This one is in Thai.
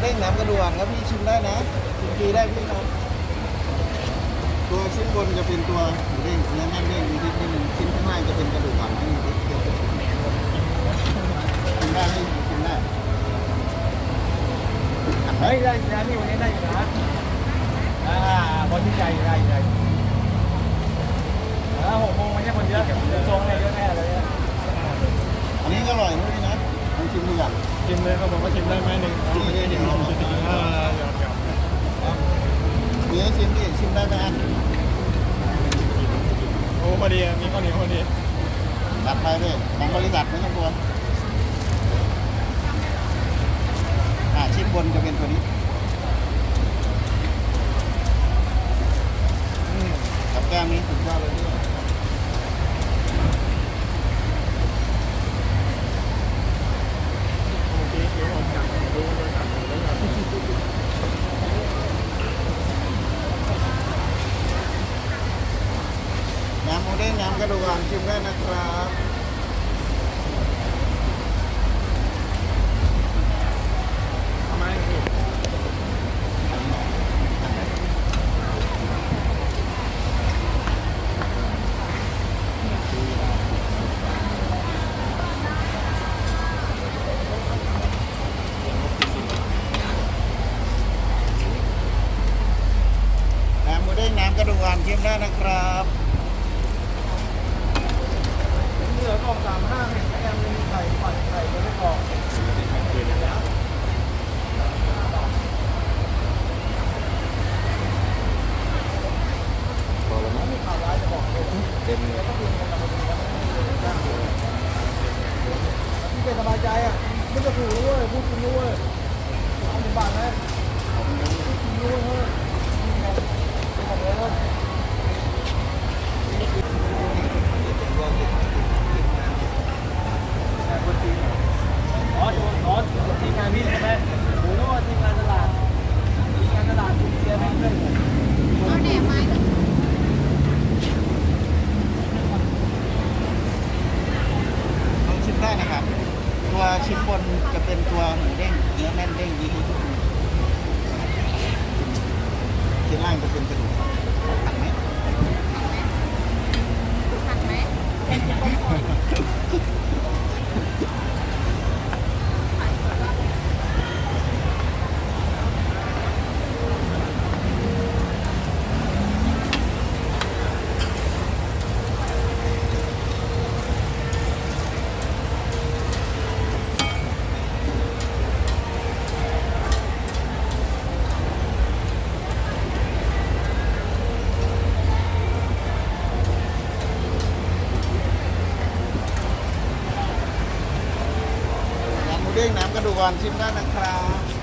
เด้งน้ำกระดวนครับพี่ชิมได้นะชิมฟรีได้พี่ครับ ตัวชิ้นบนจะเป็นตัวหมูเด้งเนื้อแน่นเด้งมีนิดนิดนึงชิ้นข้างล่างจะเป็นกระดูกอ่อนไม่มีนิดเดียวชิมได้พี่ชิมได้เฮ้ยได้นะนี่วันนี้ได้อยู่นะอ่าพอที่ใจได้ได้แล้วหกโมงไม่ใช่คนเยอะเดี๋ยวทรงเนี่ยเยอะแน่เลย อันนี้ก็อร่อยนะพี่นะลอง ชิมดูอย่างชิมเลยเขาบอกว่าชิมได้ไหมหนึ่งชิมได้เดี๋ยวลองอ่าเดี๋ยวเดี๋ยวมีให้ชิมพี่ชิมได้ไหมอันโอ้พอดีมีข้าวเหนียวพอดีตัดไปพี่ของบริษัทไม่ต้องกลัวอ่าชิ้นบนจะเป็นตัวนี้ อืม กับแก้มนี้สุดยอดเลยพี่ โอเคเดี๋ยวผมจับดูเลยจับดูเลยจับ น้ำหมู เด้งน้ำกระดูกอ่อนชิมได้นะครับทำไมพี่น้ำหมูเด้งน้ำกระดูกอ่อนชิมได้นะครับ เหลื อกล่องสามห้าเห็นแอมมีไข่ปั่นไข่ไม่กล่องแล้วพอแล้วมั้งข่าวร้ายจะบอกเลยเต็มเลยพี่เป็นสบายใจอะไม่จะขู่ด้วยพูดจริงด้วยเอาหนึ่งบาทไหมจริงด้วยเฮ้ยบอกเลยว่าอ๋ออ๋อทีมงานพี่ใช่ไหมผมนึกว่าทีมงานตลาดทีมงานตลาดคุณเชียร์แม่งเลย เอาแหนมไม้หนึ่ง ลองชิมได้นะครับ ตัว ชิ้นบนจะเป็นตัวหมูเด้งเนื้อแน่นเด้งดีที่สุดชิ้นล่างจะเป็นกระดูก น้ำหมูเด้งน้ำกระดูกอ่อนชิมได้นะครับ